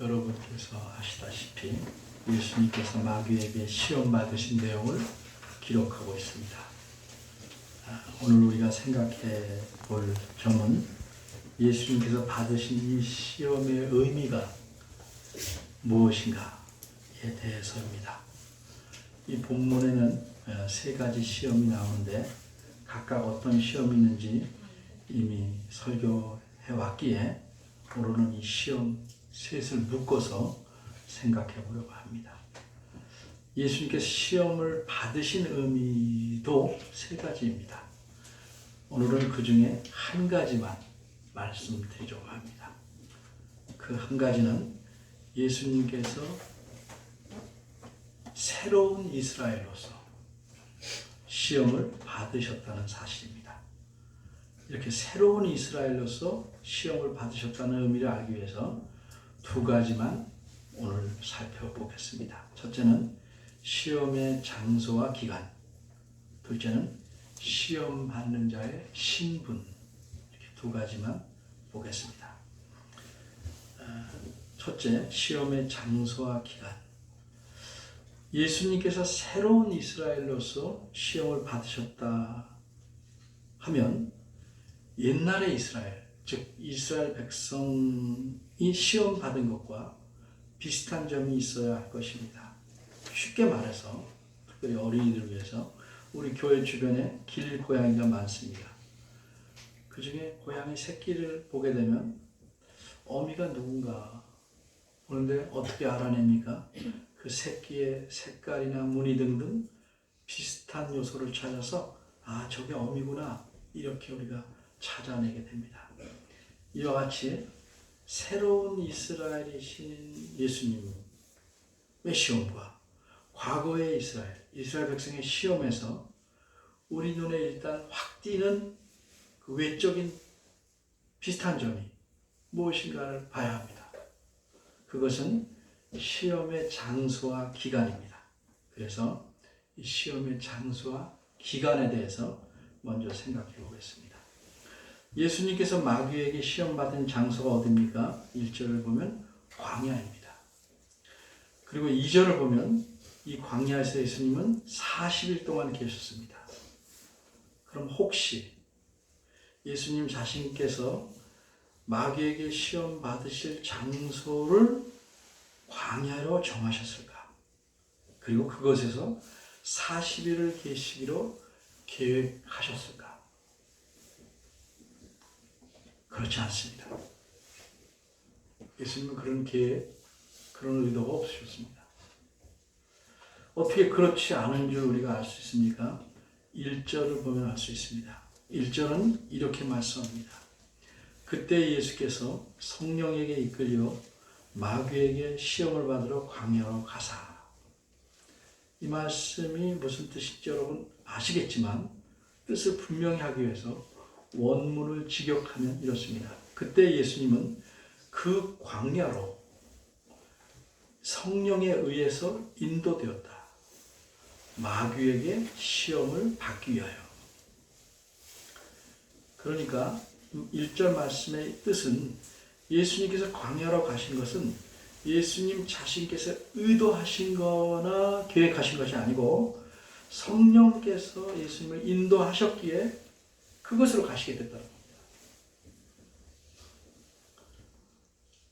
여러분께서 아시다시피 예수님께서 마귀에게 시험 받으신 내용을 기록하고 있습니다. 아, 오늘 우리가 생각해 볼 점은 예수님께서 받으신 이 시험의 의미가 무엇인가에 대해서입니다. 이 본문에는 어, 세 가지 시험이 나오는데 각각 어떤 시험이 있는지 이미 설교해 왔기에 오늘은 이 시험 셋을 묶어서 생각해 보려고 합니다. 예수님께서 시험을 받으신 의미도 세 가지입니다. 오늘은 그 중에 한 가지만 말씀드리려고 합니다. 그 한 가지는 예수님께서 새로운 이스라엘로서 시험을 받으셨다는 사실입니다. 이렇게 새로운 이스라엘로서 시험을 받으셨다는 의미를 알기 위해서 두 가지만 오늘 살펴보겠습니다. 첫째는 시험의 장소와 기간, 둘째는 시험 받는 자의 신분, 이렇게 두 가지만 보겠습니다. 아, 첫째, 시험의 장소와 기간. 예수님께서 새로운 이스라엘로서 시험을 받으셨다 하면 옛날의 이스라엘, 즉 이스라엘 백성 이 시험 받은 것과 비슷한 점이 있어야 할 것입니다. 쉽게 말해서 특별히 어린이들을 위해서 우리 교회 주변에 길 고양이가 많습니다. 그 중에 고양이 새끼를 보게 되면 어미가 누군가 보는데 어떻게 알아냅니까? 그 새끼의 색깔이나 무늬 등등 비슷한 요소를 찾아서 아 저게 어미구나 이렇게 우리가 찾아내게 됩니다. 이와 같이 새로운 이스라엘이신 예수님의 시험과 과거의 이스라엘, 이스라엘 백성의 시험에서 우리 눈에 일단 확 띄는 그 외적인 비슷한 점이 무엇인가를 봐야 합니다. 그것은 시험의 장소와 기간입니다. 그래서 이 시험의 장소와 기간에 대해서 먼저 생각해 보겠습니다. 예수님께서 마귀에게 시험 받은 장소가 어디입니까? 1절을 보면 광야입니다. 그리고 2절을 보면 이 광야에서 예수님은 40일 동안 계셨습니다. 그럼 혹시 예수님 자신께서 마귀에게 시험 받으실 장소를 광야로 정하셨을까? 그리고 그것에서 40일을 계시기로 계획하셨을까? 그렇지 않습니다. 예수님은 그런 계획, 그런 의도가 없으셨습니다. 어떻게 그렇지 않은 줄 우리가 알 수 있습니까? 1절을 보면 알 수 있습니다. 1절은 이렇게 말씀합니다. 그때 예수께서 성령에게 이끌려 마귀에게 시험을 받으러 광야로 가사. 이 말씀이 무슨 뜻인지 여러분 아시겠지만 뜻을 분명히 하기 위해서 원문을 직역하면 이렇습니다. 그때 예수님은 그 광야로 성령에 의해서 인도되었다. 마귀에게 시험을 받기 위하여. 그러니까 1절 말씀의 뜻은 예수님께서 광야로 가신 것은 예수님 자신께서 의도하신 거나 계획하신 것이 아니고 성령께서 예수님을 인도하셨기에 그것으로 가시게 됐다는 겁니다.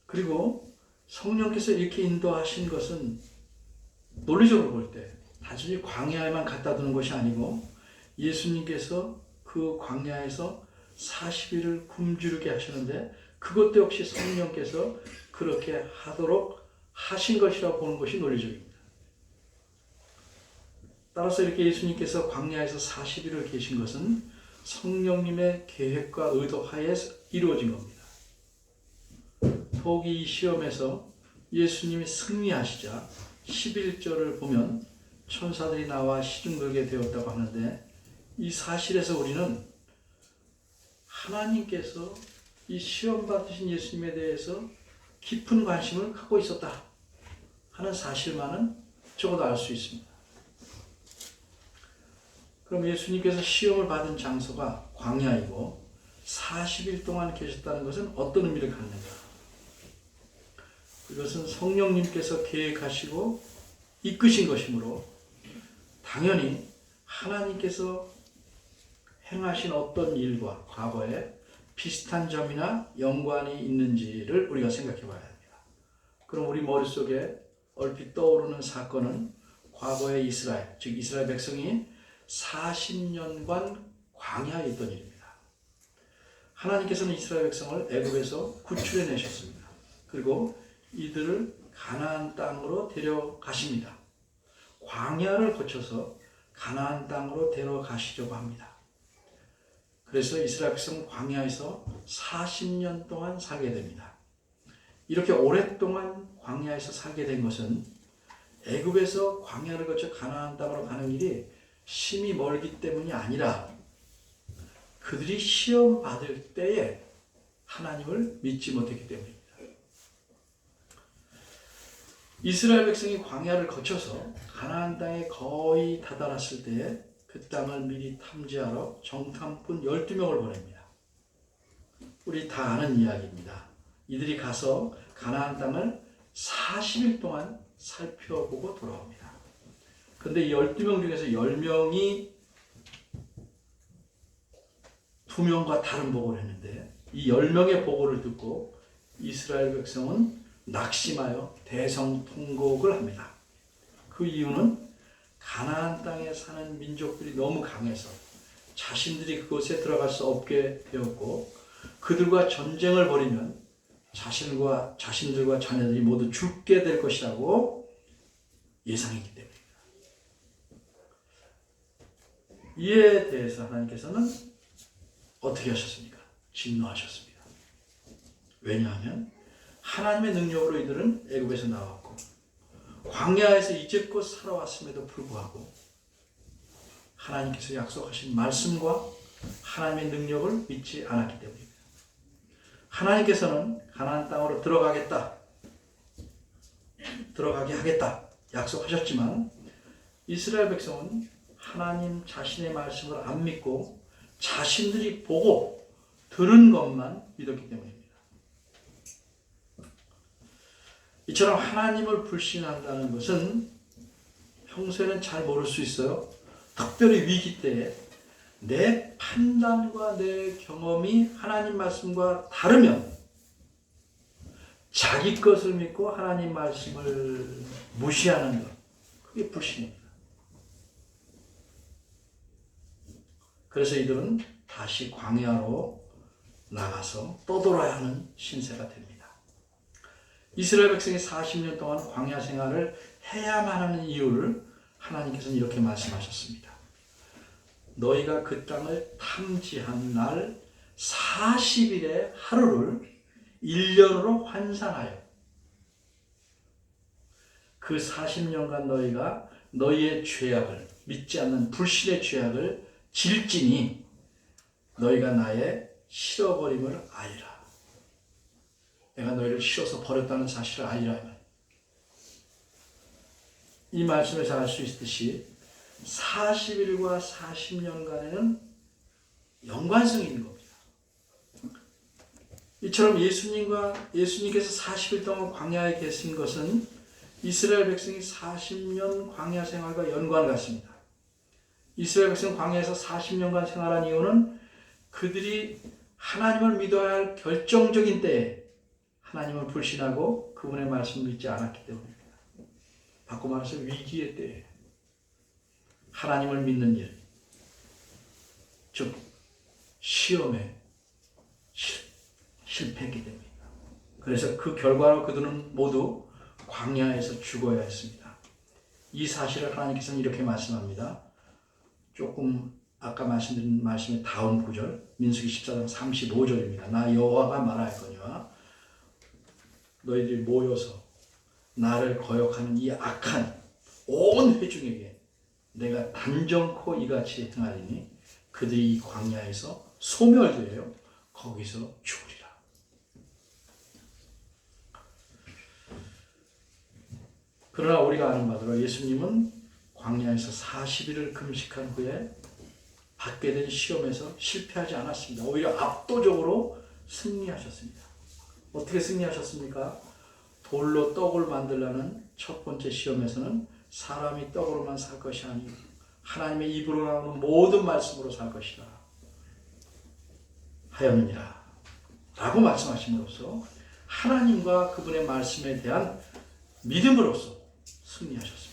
그리고 성령께서 이렇게 인도하신 것은 논리적으로 볼 때 단순히 광야에만 갖다 두는 것이 아니고 예수님께서 그 광야에서 40일을 굶주리게 하시는데 그것도 역시 성령께서 그렇게 하도록 하신 것이라고 보는 것이 논리적입니다. 따라서 이렇게 예수님께서 광야에서 40일을 계신 것은 성령님의 계획과 의도 하에 이루어진 겁니다. 이 시험에서 예수님이 승리하시자 11절을 보면 천사들이 나와 시중들게 되었다고 하는데 이 사실에서 우리는 하나님께서 이 시험 받으신 예수님에 대해서 깊은 관심을 갖고 있었다 하는 사실만은 적어도 알 수 있습니다. 그럼 예수님께서 시험을 받은 장소가 광야이고 40일 동안 계셨다는 것은 어떤 의미를 갖는가? 이것은 성령님께서 계획하시고 이끄신 것이므로 당연히 하나님께서 행하신 어떤 일과 과거에 비슷한 점이나 연관이 있는지를 우리가 생각해 봐야 합니다. 그럼 우리 머릿속에 얼핏 떠오르는 사건은 과거의 이스라엘, 즉 이스라엘 백성이 40년간 광야에 있던 일입니다. 하나님께서는 이스라엘 백성을 애굽에서 구출해 내셨습니다. 그리고 이들을 가나안 땅으로 데려가십니다. 광야를 거쳐서 가나안 땅으로 데려가시려고 합니다. 그래서 이스라엘 백성은 광야에서 40년 동안 살게 됩니다. 이렇게 오랫동안 광야에서 살게 된 것은 애굽에서 광야를 거쳐 가나안 땅으로 가는 길이 심히 멀기 때문이 아니라 그들이 시험 받을 때에 하나님을 믿지 못했기 때문입니다. 이스라엘 백성이 광야를 거쳐서 가나안 땅에 거의 다다랐을 때에 그 땅을 미리 탐지하러 정탐꾼 12명을 보냅니다. 우리 다 아는 이야기입니다. 이들이 가서 가나안 땅을 40일 동안 살펴보고 돌아옵니다. 근데 이 12명 중에서 10명이 두 명과 다른 보고를 했는데 이 10명의 보고를 듣고 이스라엘 백성은 낙심하여 대성통곡을 합니다. 그 이유는 가나안 땅에 사는 민족들이 너무 강해서 자신들이 그곳에 들어갈 수 없게 되었고 그들과 전쟁을 벌이면 자신과 자신들과 자녀들이 모두 죽게 될 것이라고 예상했기 때문입니다. 이에 대해서 하나님께서는 어떻게 하셨습니까? 진노하셨습니다. 왜냐하면 하나님의 능력으로 이들은 애굽에서 나왔고 광야에서 이제껏 살아왔음에도 불구하고 하나님께서 약속하신 말씀과 하나님의 능력을 믿지 않았기 때문입니다. 하나님께서는 가나안 땅으로 들어가겠다. 들어가게 하겠다. 약속하셨지만 이스라엘 백성은 하나님 자신의 말씀을 안 믿고 자신들이 보고 들은 것만 믿었기 때문입니다. 이처럼 하나님을 불신한다는 것은 평소에는 잘 모를 수 있어요. 특별히 위기 때에 내 판단과 내 경험이 하나님 말씀과 다르면 자기 것을 믿고 하나님 말씀을 무시하는 것. 그게 불신입니다. 그래서 이들은 다시 광야로 나가서 떠돌아야 하는 신세가 됩니다. 이스라엘 백성이 40년 동안 광야 생활을 해야만 하는 이유를 하나님께서는 이렇게 말씀하셨습니다. 너희가 그 땅을 탐지한 날 40일의 하루를 1년으로 환산하여 그 40년간 너희가 너희의 죄악을 믿지 않는 불신의 죄악을 질지니 너희가 나의 실어버림을 알리라. 내가 너희를 실어서 버렸다는 사실을 알리라. 이 말씀에서 알 수 있듯이 40일과 40년간에는 연관성이 있는 겁니다. 이처럼 예수님과 예수님께서 40일 동안 광야에 계신 것은 이스라엘 백성이 40년 광야 생활과 연관 같습니다. 이스라엘 백성 광야에서 40년간 생활한 이유는 그들이 하나님을 믿어야 할 결정적인 때에 하나님을 불신하고 그분의 말씀을 믿지 않았기 때문입니다. 바꿔 말해서 위기의 때에 하나님을 믿는 일, 즉 시험에 실, 실패했기 때문입니다. 그래서 그 결과로 그들은 모두 광야에서 죽어야 했습니다. 이 사실을 하나님께서는 이렇게 말씀합니다. 조금 아까 말씀드린 말씀의 다음 구절 민수기 14장 35절입니다. 나 여호와가 말하거니와 너희들이 모여서 나를 거역하는 이 악한 온 회중에게 내가 단정코 이같이 행하리니 그들이 이 광야에서 소멸되어 거기서 죽으리라. 그러나 우리가 아는 바대로 예수님은 광야에서 40일을 금식한 후에 받게 된 시험에서 실패하지 않았습니다. 오히려 압도적으로 승리하셨습니다. 어떻게 승리하셨습니까? 돌로 떡을 만들라는 첫 번째 시험에서는 사람이 떡으로만 살 것이 아니고 하나님의 입으로 나오는 모든 말씀으로 살 것이라 하였느니라 라고 말씀하심으로써 하나님과 그분의 말씀에 대한 믿음으로써 승리하셨습니다.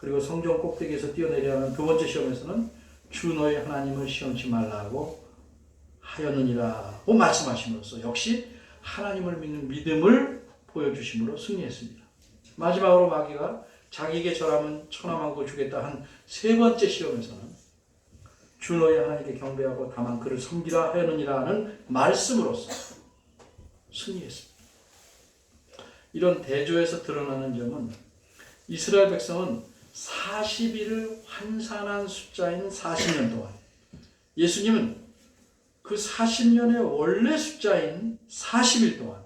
그리고 성전 꼭대기에서 뛰어내려 하는 두 번째 시험에서는 주 너희 하나님을 시험치 말라고 하였느니라고 말씀하심으로써 역시 하나님을 믿는 믿음을 보여주심으로 승리했습니다. 마지막으로 마귀가 자기에게 절하면 천하만고 주겠다 한 세 번째 시험에서는 주 너희 하나님께 경배하고 다만 그를 섬기라 하였느니라는 말씀으로써 승리했습니다. 이런 대조에서 드러나는 점은 이스라엘 백성은 40일을 환산한 숫자인 40년 동안 예수님은 그 40년의 원래 숫자인 40일 동안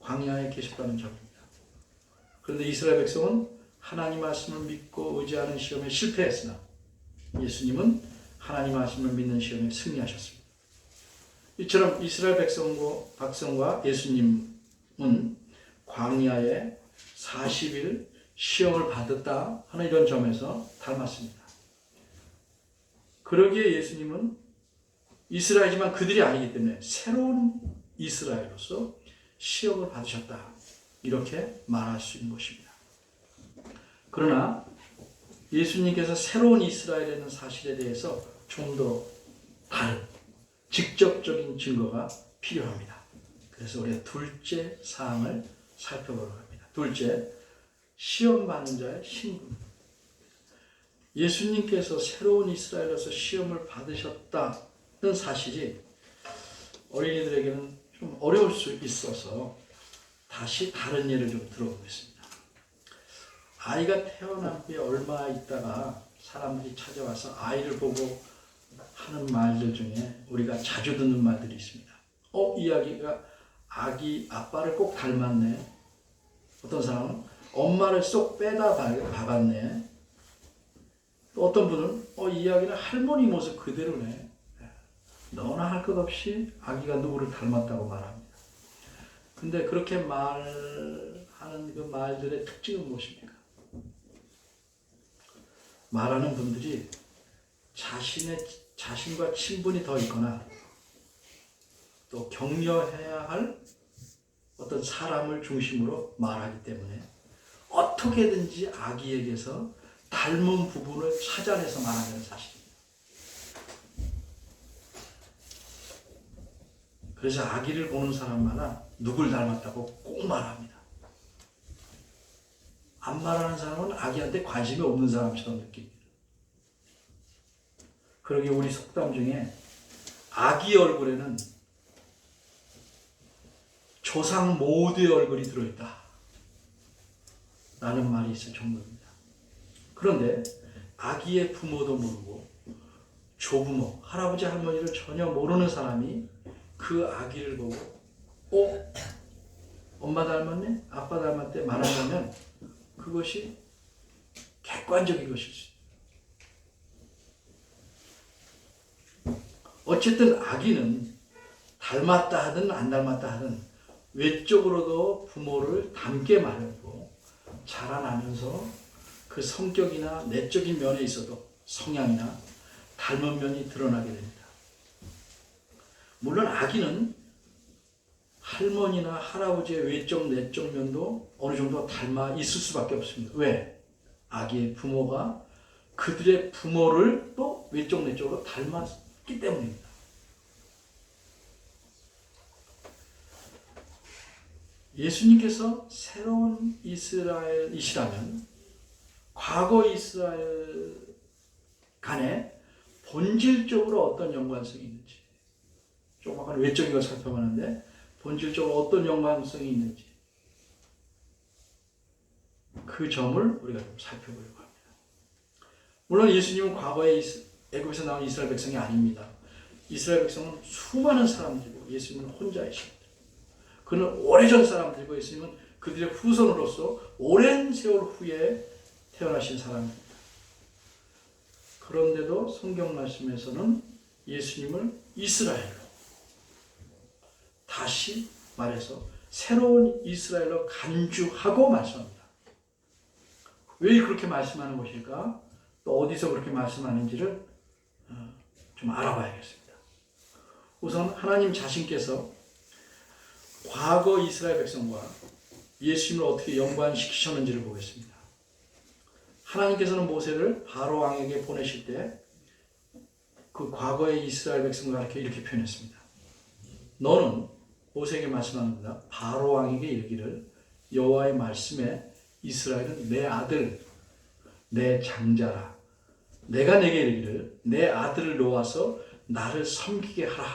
광야에 계셨다는 점입니다. 그런데 이스라엘 백성은 하나님 말씀을 믿고 의지하는 시험에 실패했으나 예수님은 하나님 말씀을 믿는 시험에 승리하셨습니다. 이처럼 이스라엘 백성과, 백성과 예수님은 광야에 40일 시험을 받았다 하는 이런 점에서 닮았습니다. 그러기에 예수님은 이스라엘이지만 그들이 아니기 때문에 새로운 이스라엘로서 시험을 받으셨다. 이렇게 말할 수 있는 것입니다. 그러나 예수님께서 새로운 이스라엘이라는 사실에 대해서 좀 더 다른 직접적인 증거가 필요합니다. 그래서 우리가 둘째 사항을 살펴보려고 합니다. 둘째, 시험 받는 자의 신분. 예수님께서 새로운 이스라엘로서 시험을 받으셨다는 사실이 어린이들에게는 좀 어려울 수 있어서 다시 다른 예를 좀 들어보겠습니다. 아이가 태어난 후에 얼마 있다가 사람들이 찾아와서 아이를 보고 하는 말들 중에 우리가 자주 듣는 말들이 있습니다. 어, 이 아기가 아기 아빠를 꼭 닮았네. 어떤 사람은 엄마를 쏙 빼다. 또 어떤 분은 어, 이 아기는 할머니 모습 그대로네. 너나 할 것 없이 아기가 누구를 닮았다고 말합니다. 근데 그렇게 말하는 그 말들의 특징은 무엇입니까? 말하는 분들이 자신의 자신과 친분이 더 있거나 또 격려해야 할 어떤 사람을 중심으로 말하기 때문에 어떻게든지 아기에게서 닮은 부분을 찾아내서 말하는 사실입니다. 그래서 아기를 보는 사람마다 누굴 닮았다고 꼭 말합니다. 안 말하는 사람은 아기한테 관심이 없는 사람처럼 느낍니다. 그러게 우리 속담 중에 아기 얼굴에는 조상 모두의 얼굴이 들어있다. 라는 말이 있을 정도입니다. 그런데 아기의 부모도 모르고 조부모, 할아버지, 할머니를 전혀 모르는 사람이 그 아기를 보고 어? 엄마 닮았네? 아빠 닮았대? 말한다면 그것이 객관적인 것일 수. 어쨌든 아기는 닮았다 하든 안 닮았다 하든 외적으로도 부모를 닮게 마련이고 자라나면서 그 성격이나 내적인 면에 있어도 성향이나 닮은 면이 드러나게 됩니다. 물론 아기는 할머니나 할아버지의 외적 내적 면도 어느 정도 닮아 있을 수밖에 없습니다. 왜? 아기의 부모가 그들의 부모를 또 외적 내적으로 닮았기 때문입니다. 예수님께서 새로운 이스라엘이시라면 과거 이스라엘 간에 본질적으로 어떤 연관성이 있는지 조금 아까 외적인 걸 살펴봤는데 본질적으로 어떤 연관성이 있는지 그 점을 우리가 좀 살펴보려고 합니다. 물론 예수님은 과거에 애굽에서 나온 이스라엘 백성이 아닙니다. 이스라엘 백성은 수많은 사람들이고 예수님은 혼자이십니다. 그는 오래전 사람들이고 예수님은 그들의 후손으로서 오랜 세월 후에 태어나신 사람입니다. 그런데도 성경 말씀에서는 예수님을 이스라엘로 다시 말해서 새로운 이스라엘로 간주하고 말씀합니다. 왜 그렇게 말씀하는 것일까? 또 어디서 그렇게 말씀하는지를 어, 좀 알아봐야겠습니다. 우선 하나님 자신께서 과거 이스라엘 백성과 예수님을 어떻게 연관시키셨는지를 보겠습니다. 하나님께서는 모세를 바로 왕에게 보내실 때 그 과거의 이스라엘 백성과 이렇게 이렇게 표현했습니다. 너는 모세에게 말씀합니다. 바로 왕에게 이르기를 여호와의 말씀에 이스라엘은 내 아들, 내 장자라. 내가 내게 이르기를 내 아들을 놓아서 나를 섬기게 하라.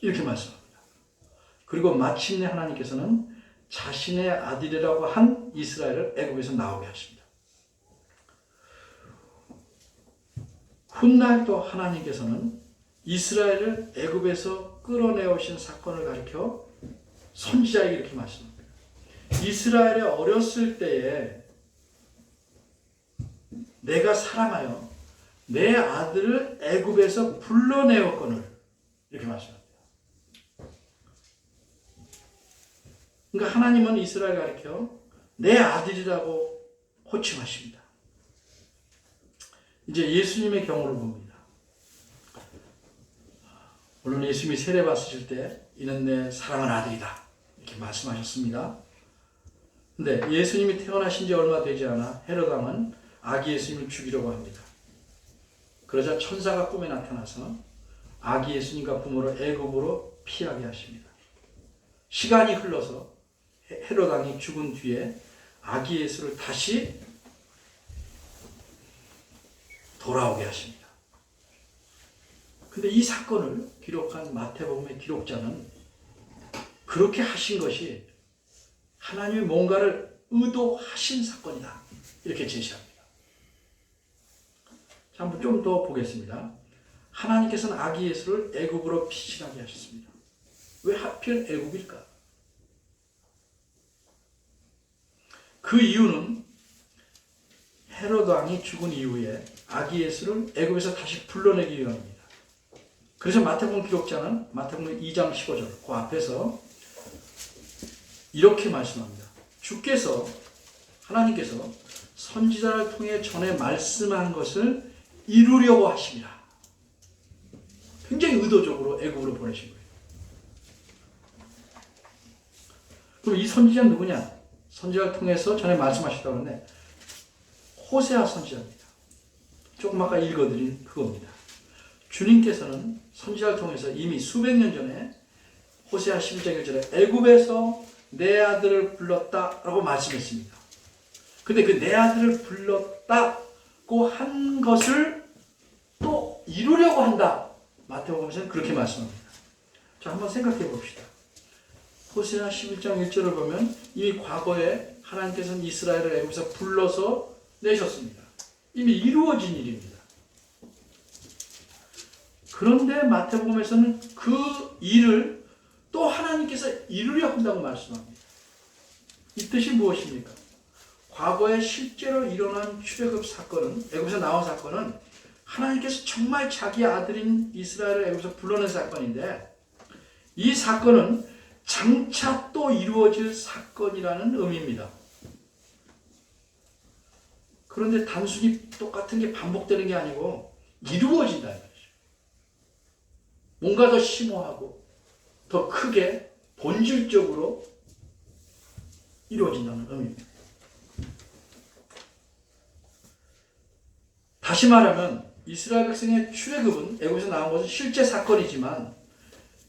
이렇게 말씀합니다. 그리고 마침내 하나님께서는 자신의 아들이라고 한 이스라엘을 애굽에서 나오게 하십니다. 훗날 또 하나님께서는 이스라엘을 애굽에서 끌어내오신 사건을 가리켜 선지자에게 이렇게 말씀합니다. 이스라엘이 어렸을 때에 내가 사랑하여 내 아들을 애굽에서 불러내었거늘 이렇게 말씀합니다. 그러니까 하나님은 이스라엘 가리켜 내 아들이라고 호칭하십니다. 이제 예수님의 경우를 봅니다. 물론 예수님이 세례 받으실 때 이는 내 사랑하는 아들이다 이렇게 말씀하셨습니다. 근데 예수님이 태어나신 지 얼마 되지 않아 헤롯 왕은 아기 예수님을 죽이려고 합니다. 그러자 천사가 꿈에 나타나서 아기 예수님과 부모를 애굽으로 피하게 하십니다. 시간이 흘러서 헤롯 왕이 죽은 뒤에 아기 예수를 다시 돌아오게 하십니다. 근데 이 사건을 기록한 마태복음의 기록자는 그렇게 하신 것이 하나님이 뭔가를 의도하신 사건이다. 이렇게 제시합니다. 자, 한번 좀 더 보겠습니다. 하나님께서는 아기 예수를 애굽으로 피신하게 하셨습니다. 왜 하필 애굽일까? 그 이유는 헤로드 왕이 죽은 이후에 아기 예수를 애굽에서 다시 불러내기 위함입니다. 그래서 마태복음 기록자는 마태복음 2장 15절 그 앞에서 이렇게 말씀합니다. 주께서 하나님께서 선지자를 통해 전에 말씀한 것을 이루려고 하십니다. 굉장히 의도적으로 애굽으로 보내신 거예요. 그럼 이 선지자는 누구냐? 선지자를 통해서 전에 말씀하셨다고 하는데 호세아 선지자입니다. 조금 아까 읽어드린 그겁니다. 주님께서는 선지자를 통해서 이미 수백 년 전에 호세아 11장 1절에 애굽에서 내 아들을 불렀다라고 말씀했습니다. 근데 그 내 아들을 불렀다고 한 것을 또 이루려고 한다. 마태복음에서는 그렇게 말씀합니다. 자, 한번 생각해 봅시다. 호세아 11장 1절을 보면 이미 과거에 하나님께서는 이스라엘을 애굽에서 불러서 내셨습니다. 이미 이루어진 일입니다. 그런데 마태복음에서는 그 일을 또 하나님께서 이루려 한다고 말씀합니다. 이 뜻이 무엇입니까? 과거에 실제로 일어난 출애굽 사건은 애굽에서 나온 사건은 하나님께서 정말 자기 아들인 이스라엘을 애굽에서 불러낸 사건인데 이 사건은 장차 또 이루어질 사건이라는 의미입니다. 그런데 단순히 똑같은 게 반복되는 게 아니고 이루어진다. 뭔가 더 심오하고 더 크게 본질적으로 이루어진다는 의미입니다. 다시 말하면 이스라엘 백성의 출애굽은 애굽에서 나온 것은 실제 사건이지만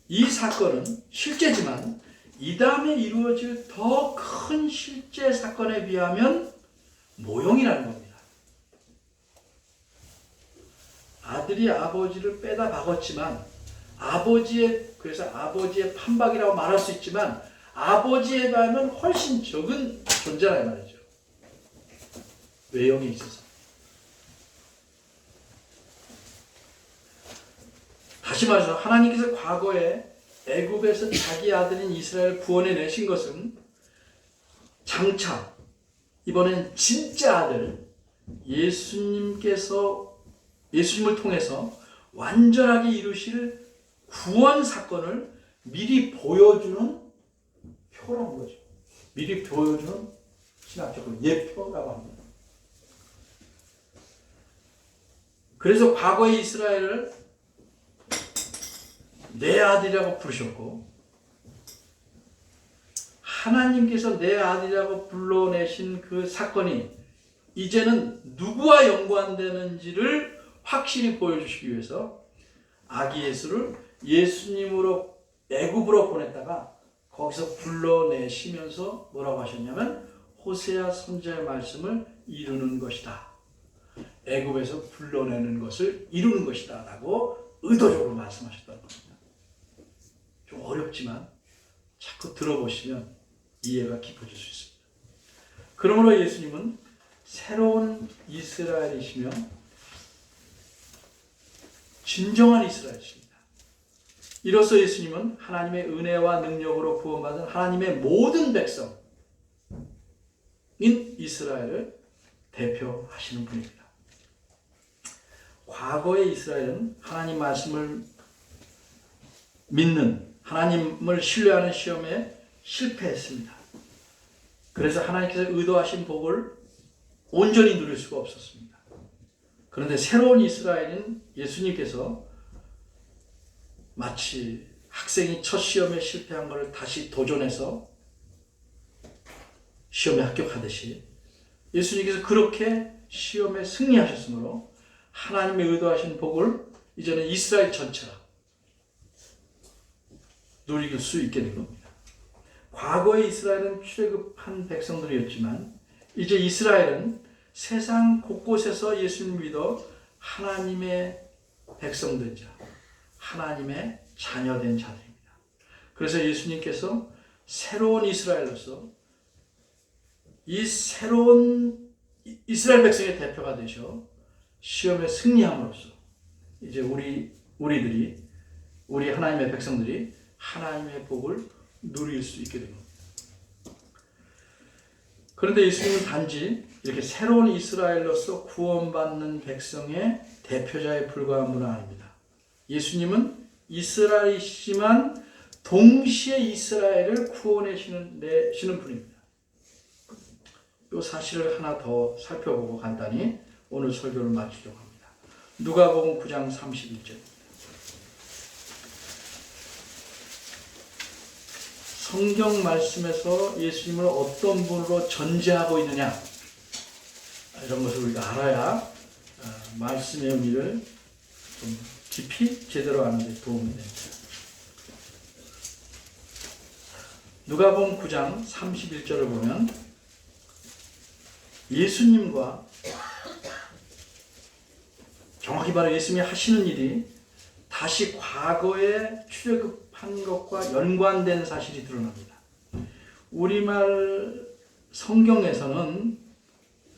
이 사건은 실제지만 이 다음에 이루어질 더 큰 실제 사건에 비하면 모형이라는 겁니다. 아들이 아버지를 빼다 박았지만 아버지의 그래서 아버지의 판박이라고 말할 수 있지만 아버지에 비하면 훨씬 적은 존재라 말이죠. 외형에 있어서. 다시 말해서 하나님께서 과거에 애굽에서 자기 아들인 이스라엘을 구원해 내신 것은 장차 이번엔 진짜 아들 예수님께서 예수님을 통해서 완전하게 이루실 구원 사건을 미리 보여주는 예표라는 거죠. 미리 보여주는 신학적으로 예표라고 합니다. 그래서 과거의 이스라엘을 내 아들이라고 부르셨고 하나님께서 내 아들이라고 불러내신 그 사건이 이제는 누구와 연관되는지를 확실히 보여주시기 위해서 아기 예수를 예수님으로 애굽으로 보냈다가 거기서 불러내시면서 뭐라고 하셨냐면 호세아 선지자의 말씀을 이루는 것이다. 애굽에서 불러내는 것을 이루는 것이다라고 의도적으로 말씀하셨다는 겁니다. 좀 어렵지만 자꾸 들어보시면 이해가 깊어질 수 있습니다. 그러므로 예수님은 새로운 이스라엘이시며 진정한 이스라엘이십니다. 이로써 예수님은 하나님의 은혜와 능력으로 구원받은 하나님의 모든 백성인 이스라엘을 대표하시는 분입니다. 과거의 이스라엘은 하나님 말씀을 믿는 하나님을 신뢰하는 시험에 실패했습니다. 그래서 하나님께서 의도하신 복을 온전히 누릴 수가 없었습니다. 그런데 새로운 이스라엘인 예수님께서 마치 학생이 첫 시험에 실패한 것을 다시 도전해서 시험에 합격하듯이 예수님께서 그렇게 시험에 승리하셨으므로 하나님의 의도하신 복을 이제는 이스라엘 전체가 누릴 수 있게 된 겁니다. 과거의 이스라엘은 출애굽한 백성들이었지만 이제 이스라엘은 세상 곳곳에서 예수님을 믿어 하나님의 백성된 자, 하나님의 자녀된 자들입니다. 그래서 예수님께서 새로운 이스라엘로서 이 새로운 이스라엘 백성의 대표가 되셔 시험에 승리함으로써 이제 우리 우리들이 우리 하나님의 백성들이 하나님의 복을 누릴 수 있게 됩니다. 그런데 예수님은 단지 이렇게 새로운 이스라엘로서 구원받는 백성의 대표자에 불과한 분은 아닙니다. 예수님은 이스라엘이시지만 동시에 이스라엘을 구원하시는 내시는 분입니다. 이 사실을 하나 더 살펴보고 간단히 오늘 설교를 마치려고 합니다. 누가복음 9장 31절. 성경 말씀에서 예수님을 어떤 분으로 전제하고 있느냐 이런 것을 우리가 알아야 어, 말씀의 의미를 좀 깊이 제대로 아는 데 도움이 됩니다. 누가복음 9장 31절을 보면 예수님과 정확히 말해 예수님이 하시는 일이 다시 과거에 출애굽 한 것과 연관된 사실이 드러납니다. 우리말 성경에서는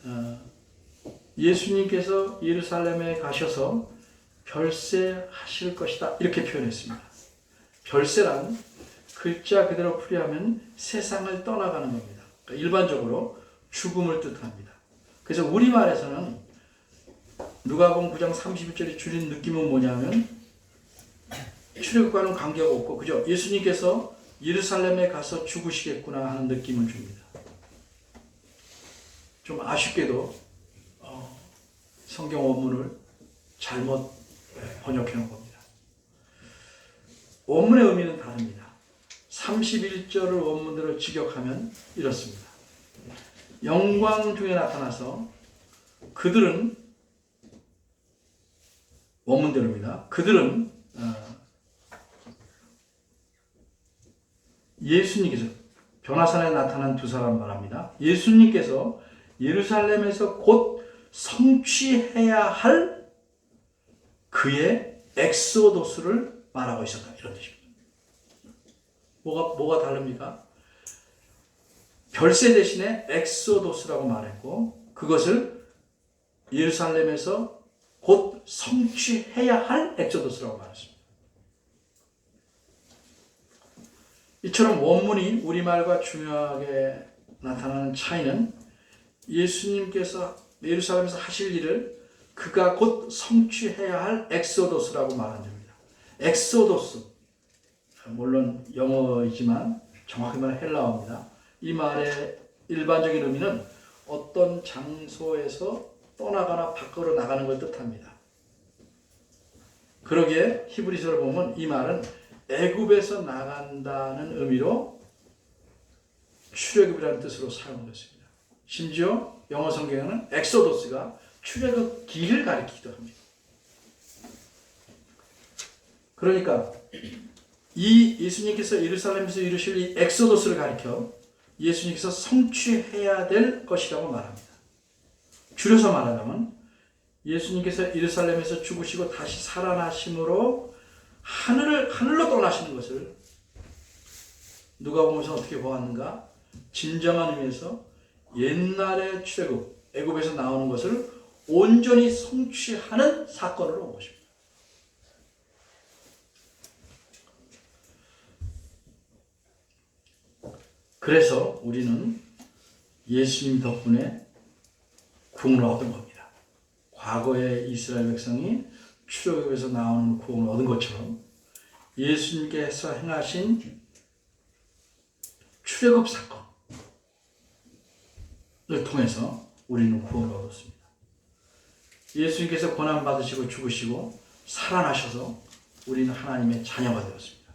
어, 예수님께서 예루살렘에 가셔서 별세하실 것이다 이렇게 표현했습니다. 별세란 글자 그대로 풀이하면 세상을 떠나가는 겁니다. 그러니까 일반적으로 죽음을 뜻합니다. 그래서 우리말에서는 누가복음 9장 31절이 줄인 느낌은 뭐냐면 출애굽과는 관계가 없고 그죠? 예수님께서 예루살렘에 가서 죽으시겠구나 하는 느낌을 줍니다. 좀 아쉽게도 어, 성경 원문을 잘못 번역해 놓은 겁니다. 원문의 의미는 다릅니다. 31절을 원문대로 직역하면 이렇습니다. 영광 중에 나타나서 그들은 원문대로입니다. 그들은 어, 예수님께서 변화산에 나타난 두 사람 말합니다. 예수님께서 예루살렘에서 곧 성취해야 할 그의 엑소도스를 말하고 있었다. 이런 뜻입니다. 뭐가, 뭐가 다릅니까? 별세 대신에 엑소도스라고 말했고, 그것을 예루살렘에서 곧 성취해야 할 엑소도스라고 말했습니다. 이처럼 원문이 우리말과 중요하게 나타나는 차이는 예수님께서 예루살렘에서 하실 일을 그가 곧 성취해야 할 엑소도스라고 말한 점입니다. 엑소도스 물론 영어이지만 정확히 말하면 헬라어입니다. 이 말의 일반적인 의미는 어떤 장소에서 떠나거나 밖으로 나가는 걸 뜻합니다. 그러기에 히브리서를 보면 이 말은 애굽에서 나간다는 의미로 출애굽이라는 뜻으로 사용됐습니다. 심지어 영어 성경에는 엑소더스가 출애굽 길을 가리키기도 합니다. 그러니까 이 예수님께서 예루살렘에서 이루실 이 엑소더스를 가리켜 예수님께서 성취해야 될 것이라고 말합니다. 줄여서 말하자면 예수님께서 예루살렘에서 죽으시고 다시 살아나심으로 하늘을 하늘로 떠나시는 것을 누가 보면서 어떻게 보았는가? 진정한 의미에서 옛날의 출애굽 애굽에서 나오는 것을 온전히 성취하는 사건으로 본 것입니다. 그래서 우리는 예수님 덕분에 구원을 얻은 겁니다. 과거의 이스라엘 백성이 출애굽에서 나오는 구원을 얻은 것처럼 예수님께서 행하신 출애굽 사건을 통해서 우리는 구원을 얻었습니다. 예수님께서 고난 받으시고 죽으시고 살아나셔서 우리는 하나님의 자녀가 되었습니다.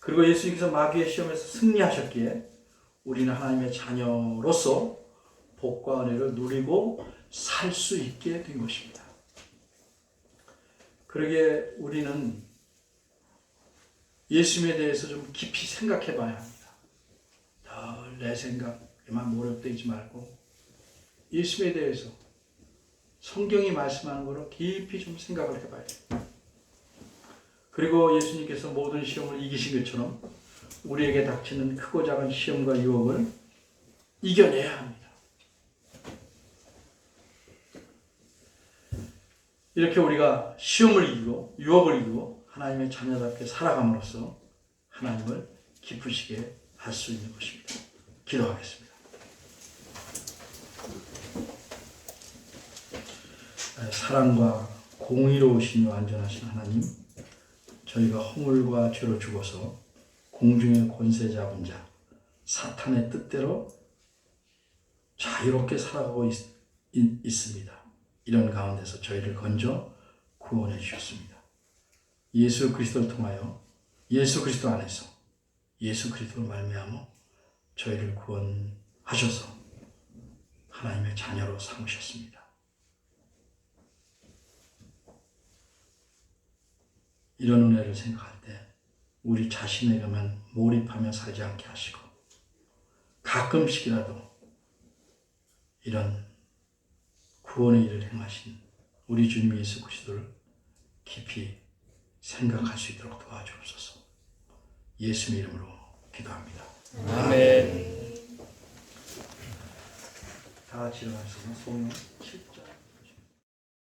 그리고 예수님께서 마귀의 시험에서 승리하셨기에 우리는 하나님의 자녀로서 복과 은혜를 누리고 살 수 있게 된 것입니다. 그러기에 우리는 예수님에 대해서 좀 깊이 생각해 봐야 합니다. 늘 내 생각에만 몰입되지 말고 예수님에 대해서 성경이 말씀하는 거로 깊이 좀 생각을 해봐야 돼요. 그리고 예수님께서 모든 시험을 이기신 것처럼 우리에게 닥치는 크고 작은 시험과 유혹을 이겨내야 합니다. 이렇게 우리가 시험을 이기고 유혹을 이기고 하나님의 자녀답게 살아감으로써 하나님을 기쁘시게 할 수 있는 것입니다. 기도하겠습니다. 사랑과 공의로우신 완전하신 하나님, 저희가 허물과 죄로 죽어서 공중의 권세 잡은 자, 사탄의 뜻대로 자유롭게 살아가고 있, 있, 습니다 이런 가운데서 저희를 건져 구원해 주셨습니다. 예수 그리스도를 통하여 예수 그리스도 안에서 예수 그리스도로 말미암아 저희를 구원하셔서 하나님의 자녀로 삼으셨습니다. 이런 은혜를 생각할 때 우리 자신에게만 몰입하며 살지 않게 하시고 가끔씩이라도 이런 구원의 일을 행하신 우리 주님 예수 그리스도를 깊이 생각할 수 있도록 도와주옵소서. 예수님 이름으로 기도합니다. 아멘. 다 같이 성령 7절